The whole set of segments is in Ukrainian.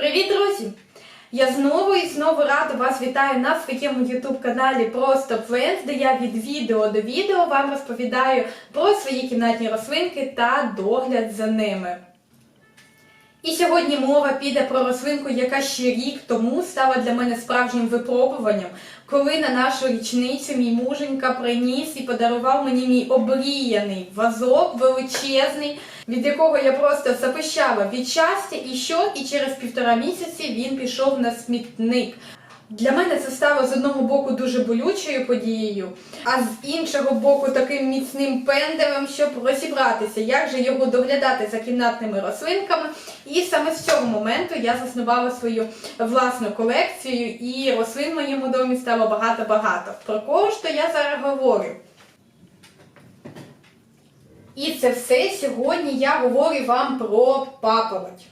Привіт, друзі! Я знову і знову рада вас вітаю на своєму YouTube каналі Просто Plants, де я від відео до відео вам розповідаю про свої кімнатні рослинки та догляд за ними. І сьогодні мова піде про рослинку, яка ще рік тому стала для мене справжнім випробуванням, коли на нашу річницю мій муженька приніс і подарував мені мій обріяний вазок величезний, від якого я просто запищала від щастя, і що, і через півтора місяці він пішов на смітник. Для мене це стало з одного боку дуже болючою подією, а з іншого боку таким міцним пенделем, щоб розібратися, як же його доглядати за кімнатними рослинками. І саме з цього моменту я заснувала свою власну колекцію, і рослин в моєму домі стало багато-багато. Про кого ж то я зараз говорю? І це все сьогодні я говорю вам про папороть.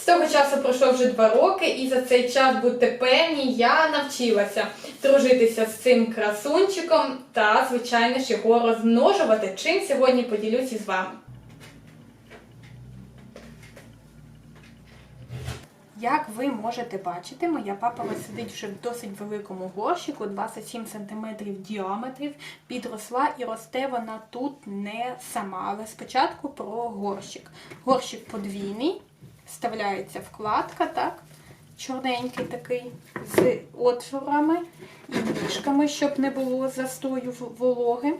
З того часу пройшло вже два роки, і за цей час, будьте певні, я навчилася дружитися з цим красунчиком та, звичайно ж, його розмножувати, чим сьогодні поділюся з вами. Як ви можете бачити, моя папороть сидить вже в досить великому горщику, 27 см діаметрів, підросла і росте вона тут не сама. Але спочатку про горщик. Горщик подвійний, вставляється вкладка, так? Чорненький такий, з отворами і ніжками, щоб не було застою вологи.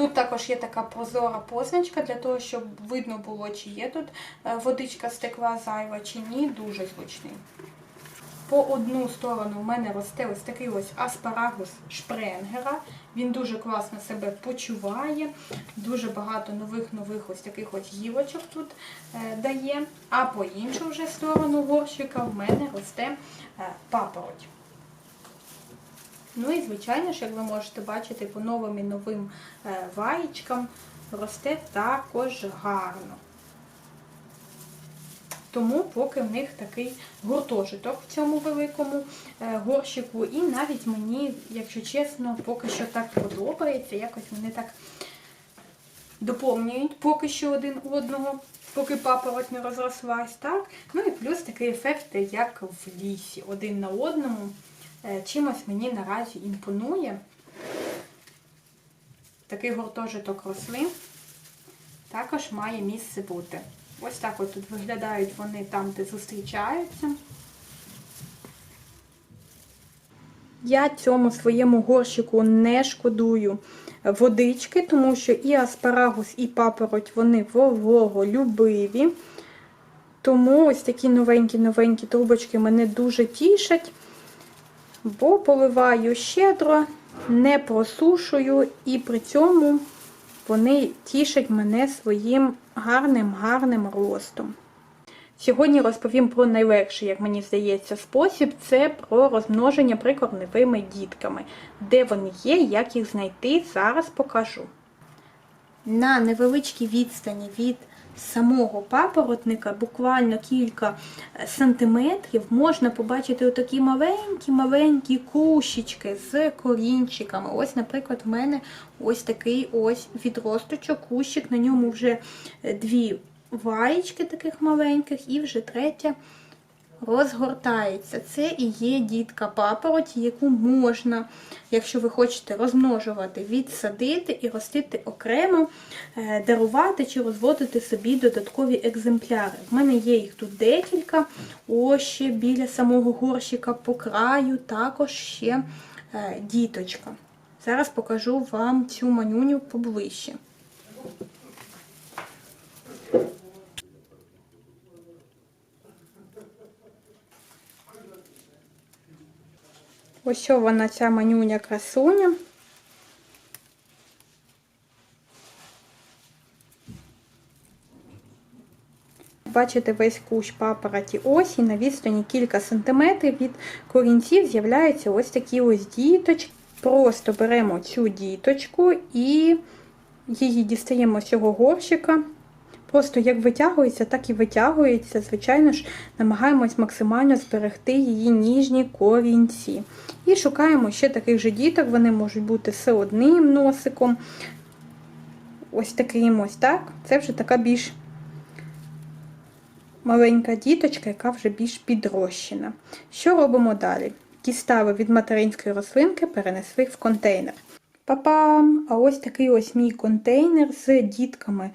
Тут також є така прозора позначка для того, щоб видно було, чи є тут е, водичка стекла зайва, чи ні. Дуже зручний. По одну сторону в мене росте ось такий ось аспарагус шпренгера. Він дуже класно себе почуває. Дуже багато нових-нових ось таких ось гілочок тут е, дає. А по іншу вже сторону горщика в мене росте е, папороть. Ну і звичайно ж, як ви можете бачити, по новим і новим е, ваєчкам росте також гарно. Тому поки в них такий гуртожиток в цьому великому е, горщику. І навіть мені, якщо чесно, поки що так подобається. Якось вони так доповнюють поки що один одного, поки папороть не розрослась. так. Ну і плюс такий ефект, як в лісі, один на одному. Е, Чимось мені наразі імпонує. Такий гуртожиток рослин також має місце бути. Ось так от тут виглядають вони там, де зустрічаються. Я цьому своєму горщику не шкодую водички, тому що і аспарагус, і папороть вони вологолюбиві. Тому ось такі новенькі-новенькі трубочки мене дуже тішать, бо поливаю щедро, не просушую, і при цьому вони тішать мене своїм гарним-гарним ростом. Сьогодні розповім про найлегший, як мені здається, спосіб це про розмноження прикорневими дітками. Де вони є, як їх знайти, зараз покажу. На невеличкій відстані від самого папоротника, буквально кілька е, сантиметрів, можна побачити отакі маленькі-маленькі кущички з корінчиками. Ось, наприклад, в мене ось такий ось відросточок, кущик, на ньому вже е, дві ваєчки таких маленьких, і вже третя розгортається. Це і є дітка папороті, яку можна, якщо ви хочете розмножувати, відсадити і ростити окремо, е, дарувати чи розводити собі додаткові екземпляри. В мене є їх тут декілька. Ось ще біля самого горщика по краю, також ще е, діточка. Зараз покажу вам цю манюню поближче. Ось вона ця манюня красуня. Бачите весь кущ папороті ось і на відстані кілька сантиметрів від корінців з'являються ось такі ось діточки. Просто беремо цю діточку і її дістаємо з цього горщика. Просто як витягується, так і витягується. Звичайно ж, намагаємось максимально зберегти її ніжні корінці. І шукаємо ще таких же діток, вони можуть бути з одним носиком. Ось таким ось так. Це вже така більш маленька діточка, яка вже більш підрощена. Що робимо далі? Дістали від материнської рослинки, перенесли в контейнер. Папам! А ось такий ось мій контейнер з дітками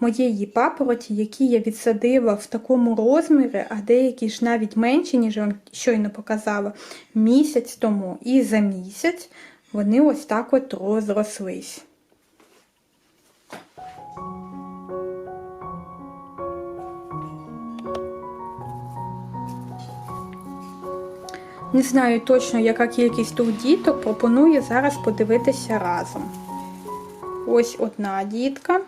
моєї папороті, які я відсадила в такому розмірі, а деякі ж навіть менші, ніж вам щойно показала, місяць тому. І за місяць вони ось так от розрослись. Не знаю точно, яка кількість тут діток, пропоную зараз подивитися разом. Ось одна дітка.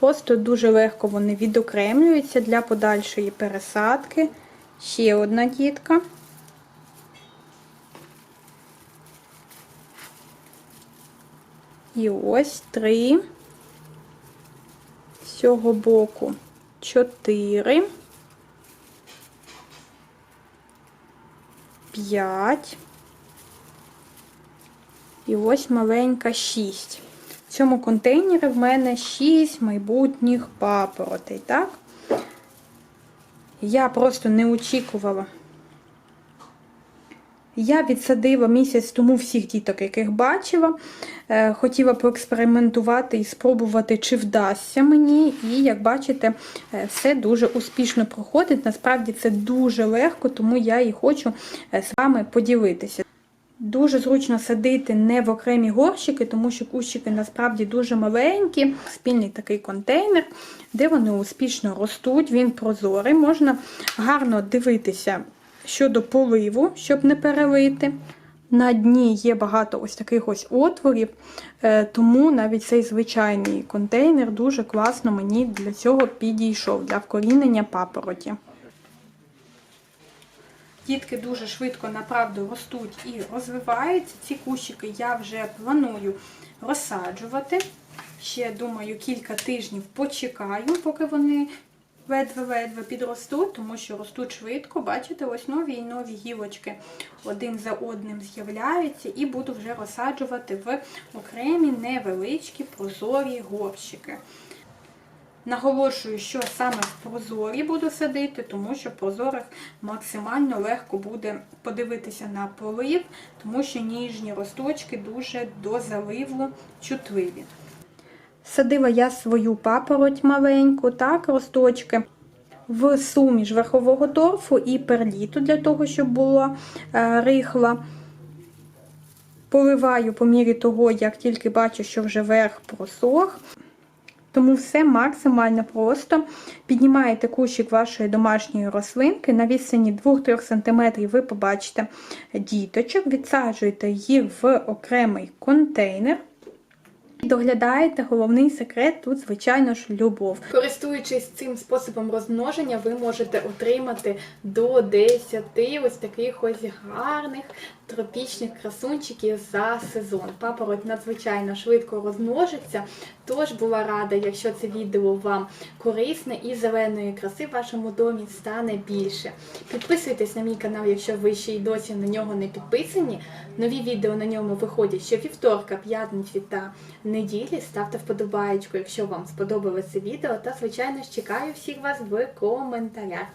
Просто дуже легко вони відокремлюються для подальшої пересадки. Ще одна дітка. І ось три. З цього боку чотири. П'ять. І ось маленька шість. В цьому контейнері в мене 6 майбутніх папоротей, так? Я просто не очікувала. Я відсадила місяць тому всіх діток, яких бачила. Е, Хотіла поекспериментувати і спробувати, чи вдасться мені. І, як бачите, е, все дуже успішно проходить. Насправді це дуже легко, тому я і хочу е, з вами поділитися. Дуже зручно садити не в окремі горщики, тому що кущики насправді дуже маленькі. Спільний такий контейнер, де вони успішно ростуть, він прозорий, можна гарно дивитися щодо поливу, щоб не перелити. На дні є багато ось таких ось отворів, е, тому навіть цей звичайний контейнер дуже класно мені для цього підійшов, для вкорінення папороті. Дітки дуже швидко направду ростуть і розвиваються. Ці кущики я вже планую розсаджувати. Ще, думаю, кілька тижнів почекаю, поки вони ледве-ледве підростуть, тому що ростуть швидко. Бачите, ось нові і нові гілочки один за одним з'являються, і буду вже розсаджувати в окремі невеличкі прозорі горщики. Наголошую, що саме в прозорі буду садити, тому що в прозорих максимально легко буде подивитися на полив, тому що ніжні росточки дуже до заливу чутливі. Садила я свою папороть маленьку, так, росточки, в суміш верхового торфу і перліту, для того, щоб була е, рихла. Поливаю по мірі того, як тільки бачу, що вже верх просох. Тому все максимально просто. Піднімаєте кущик вашої домашньої рослинки, на відстані 2-3 см ви побачите діточок, відсаджуєте їх в окремий контейнер. Доглядаєте, головний секрет тут, звичайно ж, любов. Користуючись цим способом розмноження, ви можете отримати до 10 ось таких ось гарних тропічних красунчиків за сезон. Папороть надзвичайно швидко розмножиться, тож була рада, якщо це відео вам корисне і зеленої краси в вашому домі стане більше. Підписуйтесь на мій канал, якщо ви ще й досі на нього не підписані. Нові відео на ньому виходять щовівторка, п'ятниці та неділі. Ставте вподобаєчку, якщо вам сподобалося відео. Та, звичайно чекаю всіх вас в коментарях.